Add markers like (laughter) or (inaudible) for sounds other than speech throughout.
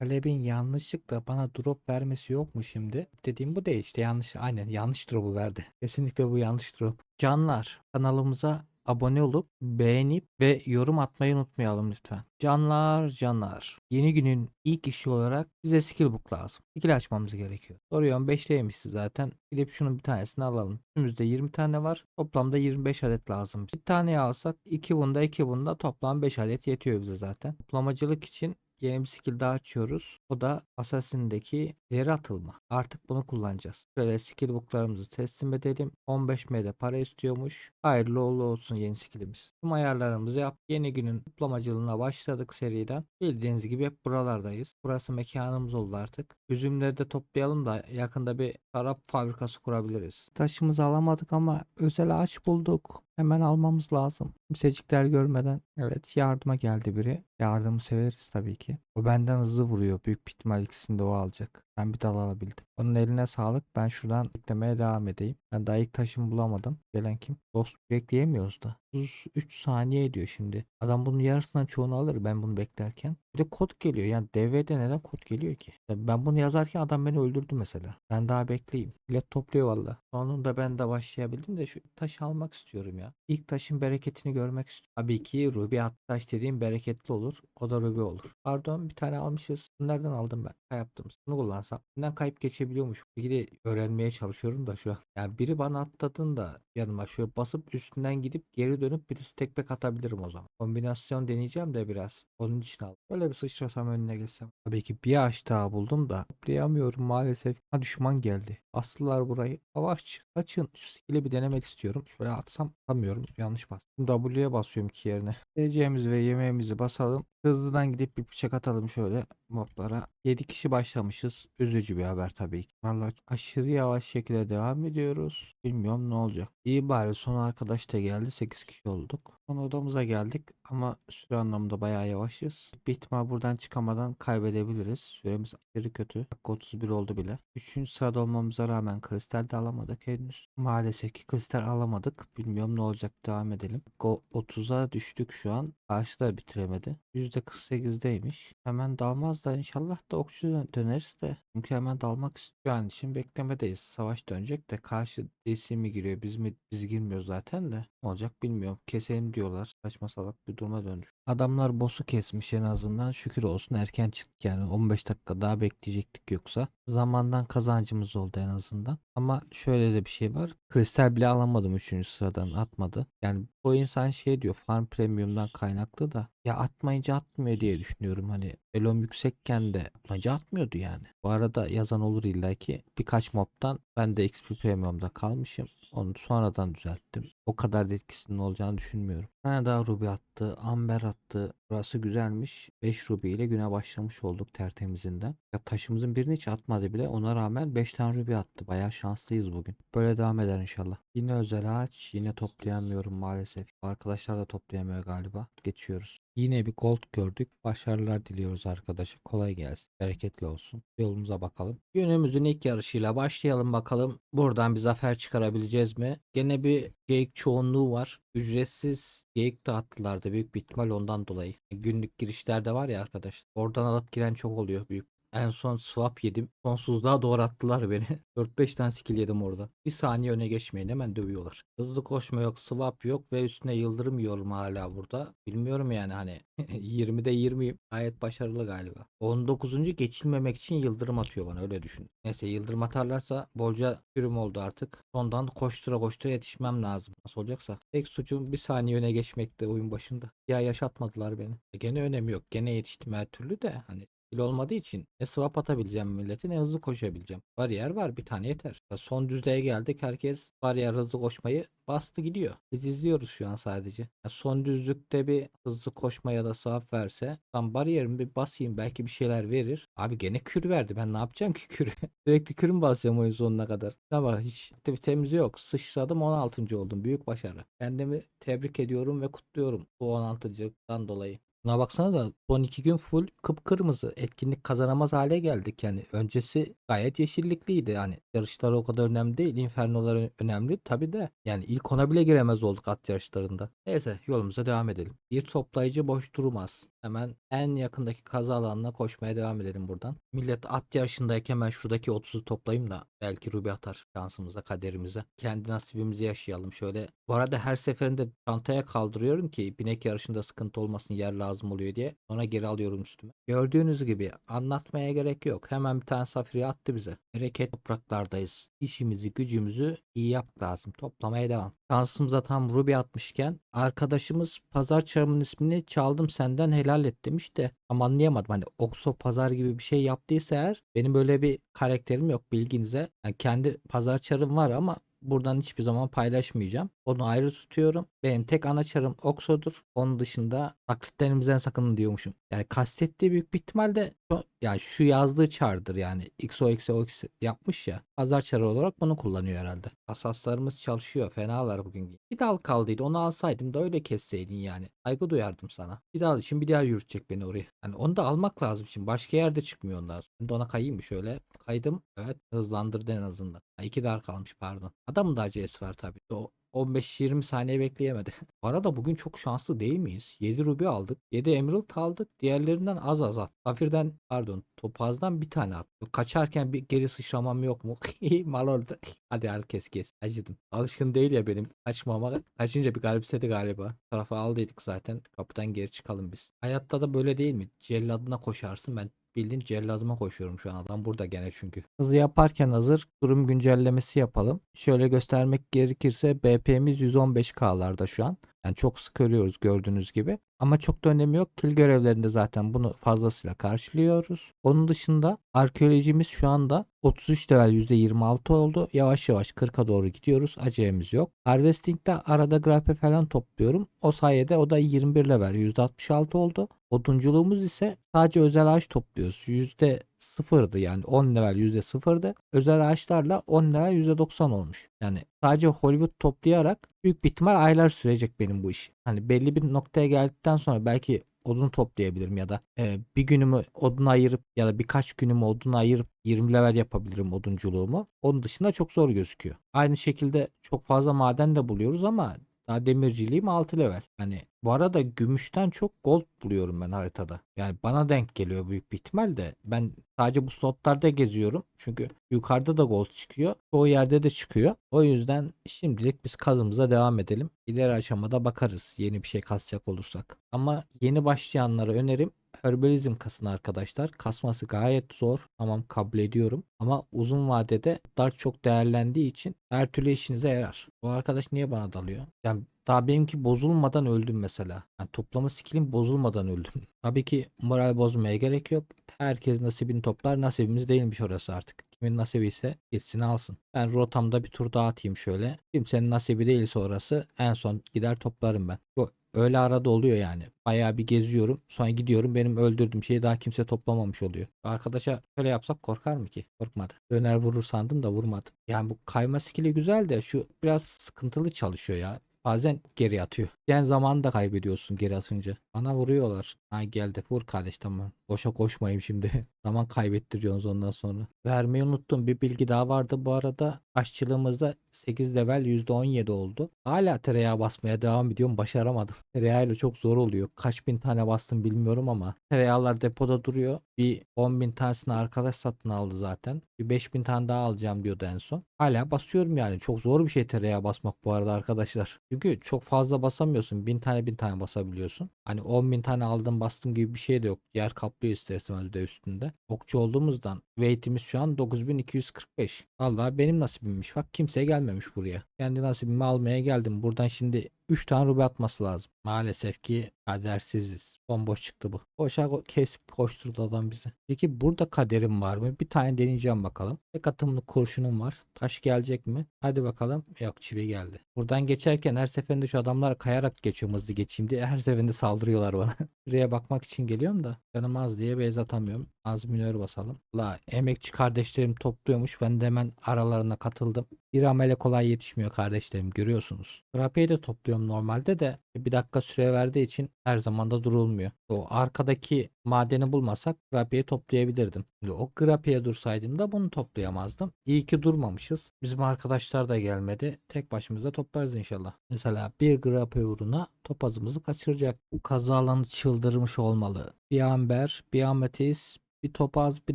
Talebin yanlışlıkla bana drop vermesi yok mu şimdi? Dediğim bu değil işte yanlış aynen yanlış drop'u verdi. (laughs) Kesinlikle bu yanlış drop. Canlar kanalımıza abone olup beğenip ve yorum atmayı unutmayalım lütfen. Canlar canlar. Yeni günün ilk işi olarak bize skill book lazım. Skill açmamız gerekiyor. Soruyorum 5'teymişti zaten. Gidip şunun bir tanesini alalım. Üstümüzde 20 tane var. Toplamda 25 adet lazım. Bir tane alsak 2 bunda 2 bunda toplam 5 adet yetiyor bize zaten. Toplamacılık için yeni bir skill daha açıyoruz. O da Assassin'deki ileri atılma. Artık bunu kullanacağız. Şöyle skill booklarımızı teslim edelim. 15 MD para istiyormuş. Hayırlı uğurlu olsun yeni skillimiz. Tüm ayarlarımızı yap. Yeni günün toplamacılığına başladık seriden. Bildiğiniz gibi hep buralardayız. Burası mekanımız oldu artık. Üzümleri de toplayalım da yakında bir şarap fabrikası kurabiliriz. Taşımızı alamadık ama özel ağaç bulduk. Hemen almamız lazım. Kimsecikler görmeden. Evet yardıma geldi biri. Yardımı severiz tabii ki. O benden hızlı vuruyor. Büyük ihtimal ikisini de o alacak. Ben bir dal alabildim. Onun eline sağlık. Ben şuradan beklemeye devam edeyim. Ben daha ilk taşımı bulamadım. Gelen kim? Dost bekleyemiyoruz da. 33 saniye ediyor şimdi. Adam bunun yarısından çoğunu alır ben bunu beklerken. Bir de kod geliyor. Yani DV'de neden kod geliyor ki? Ya Ben bunu yazarken adam beni öldürdü mesela. Ben daha bekleyeyim. Millet topluyor valla. Sonunda ben de başlayabildim de şu taşı almak istiyorum ya. İlk taşın bereketini görmek istiyorum. Tabii ki Ruby at taş dediğim bereketli olur. O da Ruby olur. Pardon bir tane almışız. Bunlardan aldım ben. Ha, yaptım. Bunu kullansam. Bundan kayıp geçebiliyormuş. İlgili öğrenmeye çalışıyorum da şu an. Yani biri bana atladığında yanıma şöyle basıp üstünden gidip geri dönüp birisi tek bek atabilirim o zaman. Kombinasyon deneyeceğim de biraz. Onun için aldım. Böyle bir sıçrasam önüne geçsem. Tabii ki bir ağaç daha buldum da toplayamıyorum maalesef. Ha düşman geldi. Aslılar burayı. Savaşçı. Kaçın. Şu skill'i bir denemek istiyorum. Şöyle atsam atamıyorum. Yanlış bastım. W'ye basıyorum ki yerine. Yiyeceğimizi ve yemeğimizi basalım. Hızlıdan gidip bir bıçak atalım şöyle moblara. 7 kişi başlamışız. Üzücü bir haber tabii ki. Vallahi aşırı yavaş şekilde devam ediyoruz. Bilmiyorum ne olacak. İyi bari son arkadaş da geldi. 8 kişi olduk. Son odamıza geldik ama süre anlamında bayağı yavaşız. Bir ihtimal buradan çıkamadan kaybedebiliriz. Süremiz aşırı kötü. Dakika 31 oldu bile. 3. sırada olmamıza rağmen kristal de alamadık henüz. Maalesef ki kristal alamadık. Bilmiyorum ne olacak devam edelim. Go 30'a düştük şu an. Karşı da bitiremedi. %48'deymiş. Hemen dalmaz da inşallah da okçu dön- döneriz de. Çünkü hemen dalmak istiyor an için beklemedeyiz. Savaş dönecek de karşı DC mi giriyor biz mi biz girmiyoruz zaten de. Ne olacak bilmiyorum. Keselim diyorlar. Saçma salak bir duruma dönmüş. Adamlar boss'u kesmiş en azından. Şükür olsun erken çıktık yani 15 dakika daha bekleyecektik yoksa. Zamandan kazancımız oldu en azından. Ama şöyle de bir şey var. Kristal bile alamadım 3. sıradan atmadı. Yani o insan şey diyor farm premium'dan kaynaklı da ya atmayınca atmıyor diye düşünüyorum. Hani elom yüksekken de atmayınca atmıyordu yani. Bu arada yazan olur illaki. Birkaç mob'tan ben de XP premium'da kalmışım. Onu sonradan düzelttim. O kadar da etkisinin olacağını düşünmüyorum. Bir tane daha Ruby attı. Amber attı. Burası güzelmiş. 5 Ruby ile güne başlamış olduk tertemizinden. Ya taşımızın birini hiç atmadı bile. Ona rağmen 5 tane Ruby attı. Bayağı şanslıyız bugün. Böyle devam eder inşallah. Yine özel ağaç. Yine toplayamıyorum maalesef. Arkadaşlar da toplayamıyor galiba. Geçiyoruz. Yine bir gold gördük. Başarılar diliyoruz arkadaşa. Kolay gelsin. Bereketli olsun. Yolumuza bakalım. Günümüzün ilk yarışıyla başlayalım bakalım. Buradan bir zafer çıkarabileceğiz mi? Gene bir geyik çoğunluğu var. Ücretsiz geyik dağıttılar da büyük bir ihtimal ondan dolayı. Günlük girişlerde var ya arkadaşlar. Oradan alıp giren çok oluyor büyük. En son swap yedim. Sonsuzluğa doğru attılar beni. (laughs) 4-5 tane skill yedim orada. Bir saniye öne geçmeyin hemen dövüyorlar. Hızlı koşma yok, swap yok ve üstüne yıldırım yiyorum hala burada. Bilmiyorum yani hani (laughs) 20'de 20'yim. Gayet başarılı galiba. 19. geçilmemek için yıldırım atıyor bana öyle düşün. Neyse yıldırım atarlarsa bolca sürüm oldu artık. Sondan koştura koştura yetişmem lazım. Nasıl olacaksa. Tek suçum bir saniye öne geçmekte oyun başında. Ya yaşatmadılar beni. E, Gene önemi yok. Gene yetiştim her türlü de hani skill olmadığı için ne swap atabileceğim milleti ne hızlı koşabileceğim. Bariyer var bir tane yeter. Son düzlüğe geldik herkes bariyer hızlı koşmayı bastı gidiyor. Biz izliyoruz şu an sadece. Son düzlükte bir hızlı koşma ya da swap verse ben bariyerimi bir basayım belki bir şeyler verir. Abi gene kür verdi ben ne yapacağım ki (laughs) kürü? Sürekli kürüm basacağım oyun sonuna kadar. Ama hiç aktivitemiz yok. Sıçradım 16. oldum. Büyük başarı. Kendimi tebrik ediyorum ve kutluyorum bu 16.dan dolayı. Buna baksana da son iki gün full kıpkırmızı. Etkinlik kazanamaz hale geldik yani. Öncesi gayet yeşillikliydi yani. Yarışlar o kadar önemli değil. Inferno'lar önemli tabi de. Yani ilk ona bile giremez olduk at yarışlarında. Neyse yolumuza devam edelim. Bir toplayıcı boş durmaz. Hemen en yakındaki kaza alanına koşmaya devam edelim buradan. Millet at yarışındayken ben şuradaki 30'u toplayayım da belki Ruby atar şansımıza, kaderimize. Kendi nasibimizi yaşayalım şöyle. Bu arada her seferinde çantaya kaldırıyorum ki binek yarışında sıkıntı olmasın yer lazım oluyor diye. Sonra geri alıyorum üstüme. Gördüğünüz gibi anlatmaya gerek yok. Hemen bir tane safiri attı bize. Bereket topraklardayız. İşimizi gücümüzü iyi yap lazım. Toplamaya devam. Şansımıza tam Ruby atmışken arkadaşımız pazar çarımın ismini çaldım senden helal et demiş de ama anlayamadım. Hani Okso pazar gibi bir şey yaptıysa eğer benim böyle bir karakterim yok bilginize. Yani kendi pazar çarım var ama buradan hiçbir zaman paylaşmayacağım. Onu ayrı tutuyorum. Benim tek ana çarım Okso'dur. Onun dışında taklitlerimizden sakının diyormuşum. Yani kastettiği büyük bir ihtimalle şu- yani şu yazdığı çardır yani XOXOX yapmış ya. Pazar çarı olarak bunu kullanıyor herhalde. Asaslarımız çalışıyor. Fenalar bugün. Bir dal kaldıydı. Onu alsaydım da öyle kesseydin yani. Saygı duyardım sana. Bir dal için bir daha yürütecek beni oraya. Yani onu da almak lazım şimdi. Başka yerde çıkmıyor ondan sonra. De ona kayayım mı şöyle? Kaydım. Evet hızlandırdı en azından. Ha, iki dar kalmış pardon. Adamın da acelesi var tabii. O 15-20 saniye bekleyemedi. (laughs) Arada bugün çok şanslı değil miyiz? 7 ruby aldık. 7 emerald aldık. Diğerlerinden az az at. Safirden pardon topazdan bir tane at. Kaçarken bir geri sıçramam yok mu? (laughs) Mal oldu. (laughs) Hadi herkes kes. Acıdım. Alışkın değil ya benim kaçmama. Kaçınca bir garipsedi galiba. Tarafa aldıydık zaten. Kapıdan geri çıkalım biz. Hayatta da böyle değil mi? Celladına koşarsın. Ben bildiğin celladıma koşuyorum şu an. Adam burada gene çünkü. Hızlı yaparken hazır durum güncellemesi yapalım. Şöyle göstermek gerekirse BP'miz 115K'larda şu an. Yani çok sık ölüyoruz gördüğünüz gibi. Ama çok da önemi yok. Kill görevlerinde zaten bunu fazlasıyla karşılıyoruz. Onun dışında arkeolojimiz şu anda 33 level %26 oldu. Yavaş yavaş 40'a doğru gidiyoruz. Acelemiz yok. Harvesting'de arada grape falan topluyorum. O sayede o da 21 level %66 oldu. Odunculuğumuz ise sadece özel ağaç topluyoruz. Yüzde sıfırdı yani 10 level yüzde sıfırdı. Özel ağaçlarla 10 level yüzde 90 olmuş. Yani sadece Hollywood toplayarak büyük bir ihtimal aylar sürecek benim bu iş. Hani belli bir noktaya geldikten sonra belki odun toplayabilirim ya da e, bir günümü oduna ayırıp ya da birkaç günümü oduna ayırıp 20 level yapabilirim odunculuğumu. Onun dışında çok zor gözüküyor. Aynı şekilde çok fazla maden de buluyoruz ama daha demirciliğim 6 level. Hani bu arada gümüşten çok gold buluyorum ben haritada. Yani bana denk geliyor büyük bir ihtimal de. Ben sadece bu slotlarda geziyorum. Çünkü yukarıda da gold çıkıyor. Çoğu yerde de çıkıyor. O yüzden şimdilik biz kazımıza devam edelim. İleri aşamada bakarız yeni bir şey kasacak olursak. Ama yeni başlayanlara önerim herbalizm kasın arkadaşlar. Kasması gayet zor. Tamam kabul ediyorum. Ama uzun vadede dar çok değerlendiği için her türlü işinize yarar. Bu arkadaş niye bana dalıyor? Yani daha benimki bozulmadan öldüm mesela. Yani toplama skillim bozulmadan öldüm. (laughs) Tabii ki moral bozmaya gerek yok. Herkes nasibini toplar. Nasibimiz değilmiş orası artık. Kimin nasibi ise gitsin alsın. Ben rotamda bir tur daha atayım şöyle. Kimsenin nasibi değilse orası en son gider toplarım ben. Bu öyle arada oluyor yani. Bayağı bir geziyorum. Sonra gidiyorum benim öldürdüğüm şeyi daha kimse toplamamış oluyor. Arkadaşa şöyle yapsak korkar mı ki? Korkmadı. Döner vurur sandım da vurmadı. Yani bu kayma skili güzel de şu biraz sıkıntılı çalışıyor ya. Bazen geri atıyor. Yani zamanı da kaybediyorsun geri atınca. Bana vuruyorlar. Ha geldi. Vur kardeş tamam. Boşa koşmayayım şimdi. (laughs) Zaman kaybettiriyorsunuz ondan sonra. Vermeyi unuttum. Bir bilgi daha vardı bu arada. Aşçılığımızda 8 level %17 oldu. Hala tereyağı basmaya devam ediyorum. Başaramadım. (laughs) Tereyağıyla çok zor oluyor. Kaç bin tane bastım bilmiyorum ama. Tereyağlar depoda duruyor. Bir 10 bin tanesini arkadaş satın aldı zaten. Bir 5 bin tane daha alacağım diyordu en son. Hala basıyorum yani. Çok zor bir şey tereyağı basmak bu arada arkadaşlar. (laughs) Çünkü çok fazla basamıyorsun. Bin tane bin tane basabiliyorsun. Hani 10 bin tane aldım bastım gibi bir şey de yok. Yer kaplıyor ister istemez de üstünde. Okçu olduğumuzdan weight'imiz şu an 9245. Vallahi benim nasibimmiş. Bak kimse gelmemiş buraya. Kendi nasibimi almaya geldim. Buradan şimdi 3 tane rubi atması lazım. Maalesef ki kadersiziz. Bomboş çıktı bu. Boşa kesip koşturdu adam bize. Peki burada kaderim var mı? Bir tane deneyeceğim bakalım. Tek atımlı kurşunum var. Taş gelecek mi? Hadi bakalım. Yok çivi geldi. Buradan geçerken her seferinde şu adamlar kayarak geçiyorum hızlı geçeyim diye. Her seferinde saldırıyorlar bana. (laughs) Şuraya bakmak için geliyorum da. Canım az diye beyaz atamıyorum. Az minör basalım. La emekçi kardeşlerim topluyormuş. Ben de hemen aralarına katıldım. Bir amele kolay yetişmiyor kardeşlerim görüyorsunuz. Grapeyi de topluyorum normalde de bir dakika süre verdiği için her zaman da durulmuyor. O arkadaki madeni bulmasak grapeyi toplayabilirdim. Şimdi o grapeye dursaydım da bunu toplayamazdım. İyi ki durmamışız. Bizim arkadaşlar da gelmedi. Tek başımıza toplarız inşallah. Mesela bir grape uğruna topazımızı kaçıracak. Bu kazı alanı çıldırmış olmalı. Bir amber, bir ametis, bir topaz bir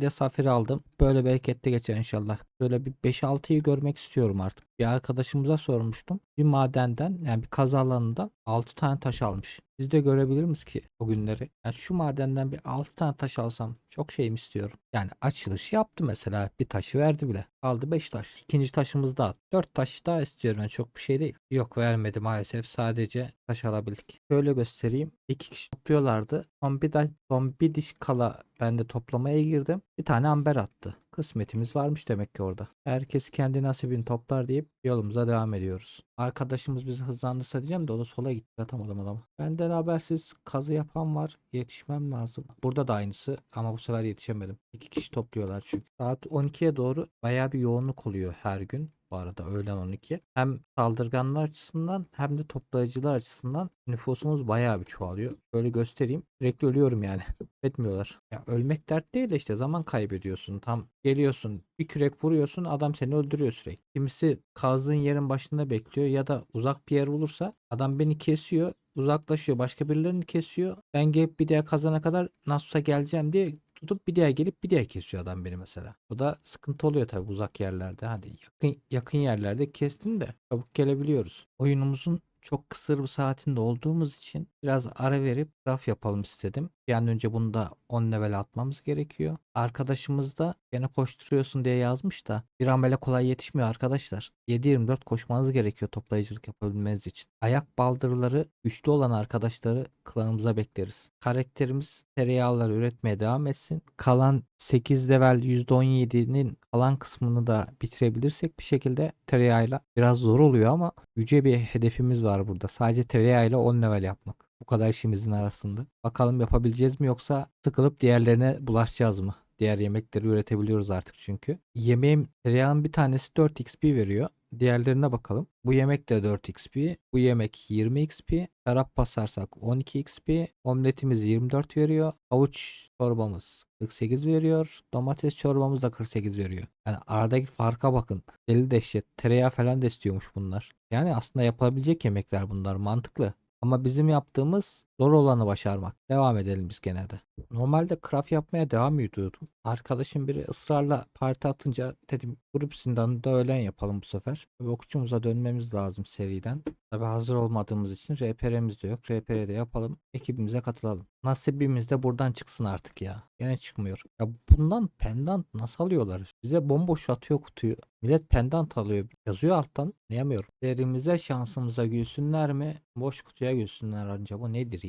de safir aldım. Böyle bereketli geçer inşallah. Böyle bir 5-6'yı görmek istiyorum artık. Bir arkadaşımıza sormuştum. Bir madenden yani bir kazı alanından 6 tane taş almış. Siz de görebilir misiniz ki o günleri? Yani şu madenden bir 6 tane taş alsam çok şeyim istiyorum. Yani açılış yaptı mesela. Bir taşı verdi bile. Aldı 5 taş. İkinci taşımızı da at. 4 taş daha istiyorum. Yani çok bir şey değil. Yok vermedi maalesef. Sadece taş alabildik. Şöyle göstereyim. İki kişi topluyorlardı. Son bir, da, son bir diş kala ben de toplamaya girdim. Bir tane amber attı. Kısmetimiz varmış demek ki orada. Herkes kendi nasibini toplar deyip yolumuza devam ediyoruz. Arkadaşımız bizi hızlandırsa diyeceğim de o da sola gitti. Atamadım adamı. Benden habersiz kazı yapan var. Yetişmem lazım. Burada da aynısı ama bu sefer yetişemedim. İki kişi topluyorlar çünkü. Saat 12'ye doğru bayağı bir yoğunluk oluyor her gün. Arada öğlen 12. Hem saldırganlar açısından hem de toplayıcılar açısından nüfusumuz bayağı bir çoğalıyor. Böyle göstereyim. Sürekli ölüyorum yani. (laughs) Etmiyorlar. Ya ölmek dert değil de işte zaman kaybediyorsun. Tam geliyorsun bir kürek vuruyorsun adam seni öldürüyor sürekli. Kimisi kazdığın yerin başında bekliyor ya da uzak bir yer olursa adam beni kesiyor uzaklaşıyor başka birilerini kesiyor. Ben gelip bir daha kazana kadar Nasus'a geleceğim diye tutup bir daha gelip bir daha kesiyor adam beni mesela. O da sıkıntı oluyor tabii uzak yerlerde. Hadi yakın yakın yerlerde kestin de çabuk gelebiliyoruz. Oyunumuzun çok kısır bir saatinde olduğumuz için biraz ara verip raf yapalım istedim. Bir an önce bunu da 10 level atmamız gerekiyor. Arkadaşımız da gene koşturuyorsun diye yazmış da bir amele kolay yetişmiyor arkadaşlar. 7-24 koşmanız gerekiyor toplayıcılık yapabilmeniz için. Ayak baldırları güçlü olan arkadaşları klanımıza bekleriz. Karakterimiz tereyağları üretmeye devam etsin. Kalan 8 level %17'nin kalan kısmını da bitirebilirsek bir şekilde tereyağıyla biraz zor oluyor ama yüce bir hedefimiz var burada. Sadece tereyağıyla 10 level yapmak. Bu kadar işimizin arasında. Bakalım yapabileceğiz mi yoksa sıkılıp diğerlerine bulaşacağız mı? Diğer yemekleri üretebiliyoruz artık çünkü. Yemeğim tereyağın bir tanesi 4 XP veriyor. Diğerlerine bakalım. Bu yemek de 4 XP. Bu yemek 20 XP. Şarap basarsak 12 XP. Omletimiz 24 veriyor. Havuç çorbamız 48 veriyor. Domates çorbamız da 48 veriyor. Yani aradaki farka bakın. Deli dehşet. Tereyağı falan da istiyormuş bunlar. Yani aslında yapılabilecek yemekler bunlar. Mantıklı. Ama bizim yaptığımız zor olanı başarmak. Devam edelim biz gene de. Normalde craft yapmaya devam ediyordum. Arkadaşım biri ısrarla parti atınca dedim grup zindanında öğlen yapalım bu sefer. Tabii okçumuza dönmemiz lazım seriden. Tabi hazır olmadığımız için RPR'miz de yok. RPR'de yapalım. Ekibimize katılalım. Nasibimiz de buradan çıksın artık ya. Gene çıkmıyor. Ya bundan pendant nasıl alıyorlar? Bize bomboş atıyor kutuyu. Millet pendant alıyor. Yazıyor alttan. Anlayamıyorum. Derimize şansımıza gülsünler mi? Boş kutuya gülsünler anca. Bu nedir?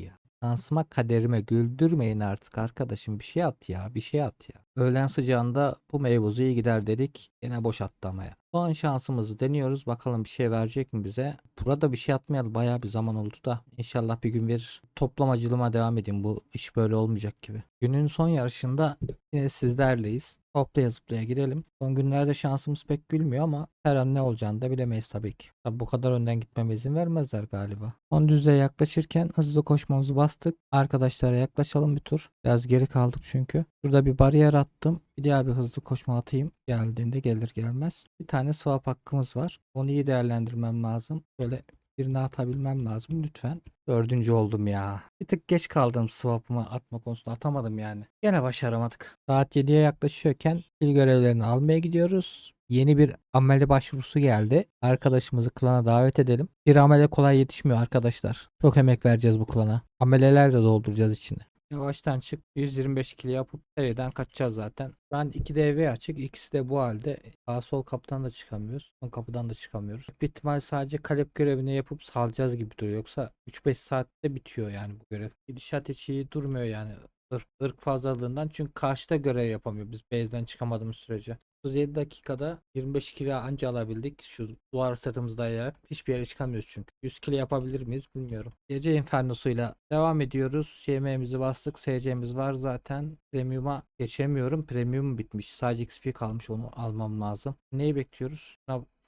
Şansıma kaderime güldürmeyin artık arkadaşım bir şey at ya bir şey at ya. Öğlen sıcağında bu meyvuzu iyi gider dedik yine boş attı ama ya. Şansımızı deniyoruz bakalım bir şey verecek mi bize. Burada bir şey atmayalı bayağı bir zaman oldu da inşallah bir gün verir. Toplamacılığıma devam edeyim bu iş böyle olmayacak gibi. Günün son yarışında yine sizlerleyiz. Toplaya zıplaya girelim. Son günlerde şansımız pek gülmüyor ama her an ne olacağını da bilemeyiz tabii ki. Tabii bu kadar önden gitmeme izin vermezler galiba. Son düzlüğe yaklaşırken hızlı koşmamızı bastık. Arkadaşlara yaklaşalım bir tur. Biraz geri kaldık çünkü. Şurada bir bariyer attım. Bir diğer bir hızlı koşma atayım. Geldiğinde gelir gelmez. Bir tane swap hakkımız var. Onu iyi değerlendirmem lazım. Böyle birini atabilmem lazım lütfen. Dördüncü oldum ya. Bir tık geç kaldım swap'ımı atma konusunda atamadım yani. Gene başaramadık. Saat 7'ye yaklaşıyorken il görevlerini almaya gidiyoruz. Yeni bir amele başvurusu geldi. Arkadaşımızı klana davet edelim. Bir amele kolay yetişmiyor arkadaşlar. Çok emek vereceğiz bu klana. Ameleler de dolduracağız içine. Yavaştan çık 125 kilo yapıp seriden kaçacağız zaten. Ben iki DV açık ikisi de bu halde. Sağ sol kapıdan da çıkamıyoruz. Ön kapıdan da çıkamıyoruz. Bir ihtimal sadece kalep görevini yapıp salacağız gibi duruyor. Yoksa 3-5 saatte bitiyor yani bu görev. Gidişat hiç iyi durmuyor yani. Irk, ırk fazlalığından çünkü karşıda görev yapamıyor biz base'den çıkamadığımız sürece. 37 dakikada 25 kilo anca alabildik. Şu duvar setimizi dayayarak. Hiçbir yere çıkamıyoruz çünkü. 100 kilo yapabilir miyiz bilmiyorum. Gece infernosuyla devam ediyoruz. Yemeğimizi bastık. SC'miz var zaten. Premium'a geçemiyorum. Premium bitmiş. Sadece XP kalmış. Onu almam lazım. Neyi bekliyoruz?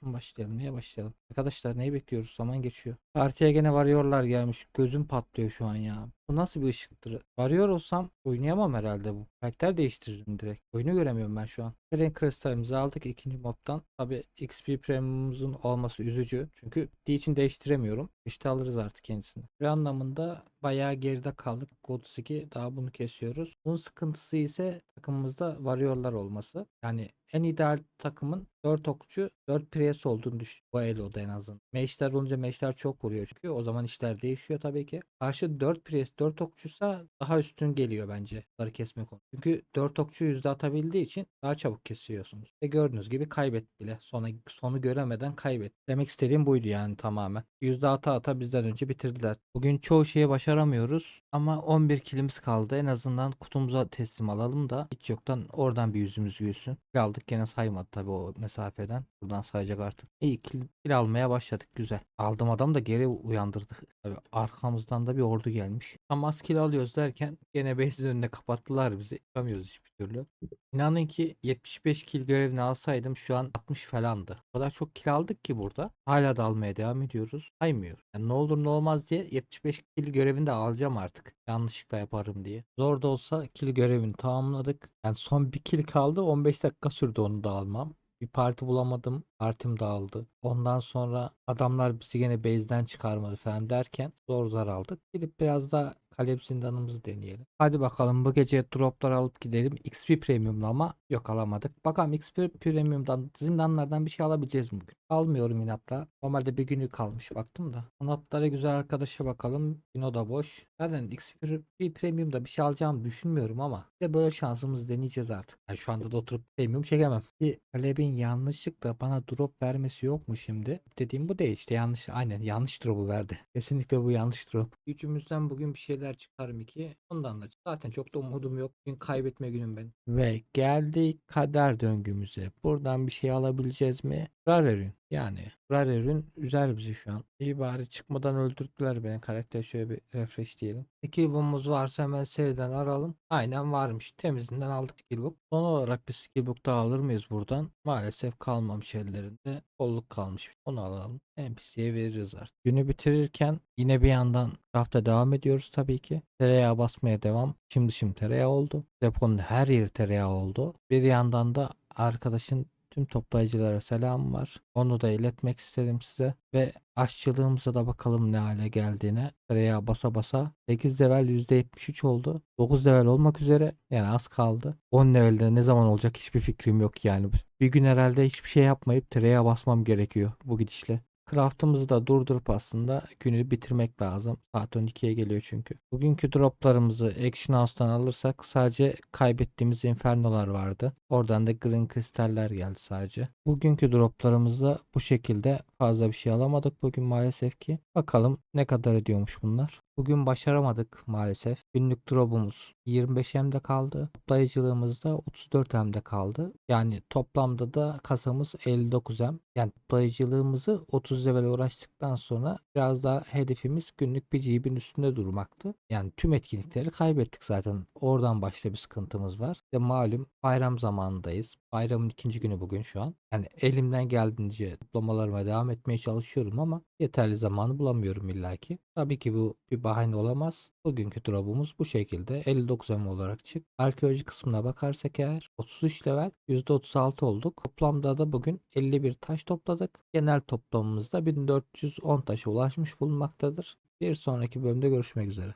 Başlayalım. Neye başlayalım? Arkadaşlar neyi bekliyoruz? Zaman geçiyor. Partiye gene varıyorlar gelmiş. Gözüm patlıyor şu an ya. Bu nasıl bir ışıktır? Varıyor olsam oynayamam herhalde bu. Karakter değiştiririm direkt. Oyunu göremiyorum ben şu an. Renk kristalimizi aldık ikinci moddan. Tabi XP premiumumuzun olması üzücü. Çünkü bittiği için değiştiremiyorum. İşte alırız artık kendisini. Bir anlamında bayağı geride kaldık. God 2 daha bunu kesiyoruz. Bunun sıkıntısı ise takımımızda varıyorlar olması. Yani en ideal takımın 4 okçu 4 pres olduğunu düşün. Bu Elo'da en azından. Meşler olunca meşler çok vuruyor çünkü. O zaman işler değişiyor tabii ki. Karşı 4 pres 4 okçuysa daha üstün geliyor bence. Bunları kesme konu. Çünkü 4 okçu yüzde atabildiği için daha çabuk kesiyorsunuz. Ve gördüğünüz gibi kaybet bile. Sona, sonu göremeden kaybet. Demek istediğim buydu yani tamamen. Yüzde ata ata bizden önce bitirdiler. Bugün çoğu şeye başaramıyoruz. Ama 11 kilimiz kaldı. En azından kutumuza teslim alalım da hiç yoktan oradan bir yüzümüz gülsün. Aldık gene saymadı tabii o mesafeden. Buradan sayacak artık. İyi kil, kil almaya başladık. Güzel. Aldım adam da geri uyandırdı. Tabii arkamızdan da bir ordu gelmiş. Tam az kil alıyoruz derken gene base'in önüne kapattılar bizi. Yapamıyoruz hiçbir türlü. İnanın ki 75 kil görevini alsaydım şu an 60 falandı. O kadar çok kil aldık ki burada. Hala da almaya devam ediyoruz. Saymıyor. Yani ne olur ne olmaz diye 75 kil görevini de alacağım artık. Yanlışlıkla yaparım diye. Zor da olsa kil görevini tamamladık. Yani son bir kil kaldı. 15 dakika sürdü onu da almam. Bir parti bulamadım. Partim dağıldı. Ondan sonra adamlar bizi gene base'den çıkarmadı falan derken zor zar aldık. Gidip biraz da kalep zindanımızı deneyelim. Hadi bakalım bu gece droplar alıp gidelim. XP premiumla ama yok alamadık. Bakalım XP premiumdan zindanlardan bir şey alabileceğiz bugün? Almıyorum inatla. Normalde bir günü kalmış baktım da. Anahtarı güzel arkadaşa bakalım. Yine da boş. Zaten XP premiumda bir şey alacağımı düşünmüyorum ama de böyle şansımızı deneyeceğiz artık. Yani şu anda da oturup premium çekemem. Bir kalebin yanlışlıkla bana drop vermesi yok mu şimdi? Dediğim bu değil işte yanlış aynen yanlış drop'u verdi. Kesinlikle bu yanlış drop. Gücümüzden bugün bir şeyler çıkarım ki ondan da zaten çok da umudum yok. Bugün kaybetme günüm benim. Ve geldik kader döngümüze. Buradan bir şey alabileceğiz mi? Rarer'in yani Rarer'in üzer bizi şu an. İyi bari çıkmadan öldürdüler beni. Karakter şöyle bir refresh diyelim. Skillbook'umuz varsa hemen seriden aralım. Aynen varmış. Temizinden aldık skillbook. Son olarak bir skillbook daha alır mıyız buradan? Maalesef kalmamış ellerinde. Kolluk kalmış. Onu alalım. NPC'ye veririz artık. Günü bitirirken yine bir yandan rafta devam ediyoruz tabii ki. Tereyağı basmaya devam. Şimdi şimdi tereyağı oldu. Deponun her yeri tereyağı oldu. Bir yandan da arkadaşın Tüm toplayıcılara selam var. Onu da iletmek istedim size. Ve aşçılığımıza da bakalım ne hale geldiğine. Tereyağı basa basa 8 level %73 oldu. 9 level olmak üzere yani az kaldı. 10 levelde ne zaman olacak hiçbir fikrim yok yani. Bir gün herhalde hiçbir şey yapmayıp tereyağı basmam gerekiyor bu gidişle. Craft'ımızı da durdurup aslında günü bitirmek lazım. Saat 12'ye geliyor çünkü. Bugünkü droplarımızı Action House'tan alırsak sadece kaybettiğimiz infernolar vardı. Oradan da green kristaller geldi sadece. Bugünkü droplarımızda bu şekilde fazla bir şey alamadık bugün maalesef ki. Bakalım ne kadar ediyormuş bunlar. Bugün başaramadık maalesef. Günlük drop'umuz 25 M'de kaldı. Toplayıcılığımız da 34 M'de kaldı. Yani toplamda da kasamız 59 M. Yani toplayıcılığımızı 30 level uğraştıktan sonra biraz daha hedefimiz günlük bir GB'nin üstünde durmaktı. Yani tüm etkinlikleri kaybettik zaten. Oradan başta bir sıkıntımız var. Ve malum bayram zamanındayız. Bayramın ikinci günü bugün şu an. Yani elimden geldiğince toplamalarıma devam etmeye çalışıyorum ama yeterli zamanı bulamıyorum illaki. Tabii ki bu bir bahane olamaz. Bugünkü drop'umuz bu şekilde 59 M olarak çık. Arkeoloji kısmına bakarsak eğer 33 level %36 olduk. Toplamda da bugün 51 taş topladık. Genel toplamımızda 1410 taşa ulaşmış bulunmaktadır. Bir sonraki bölümde görüşmek üzere.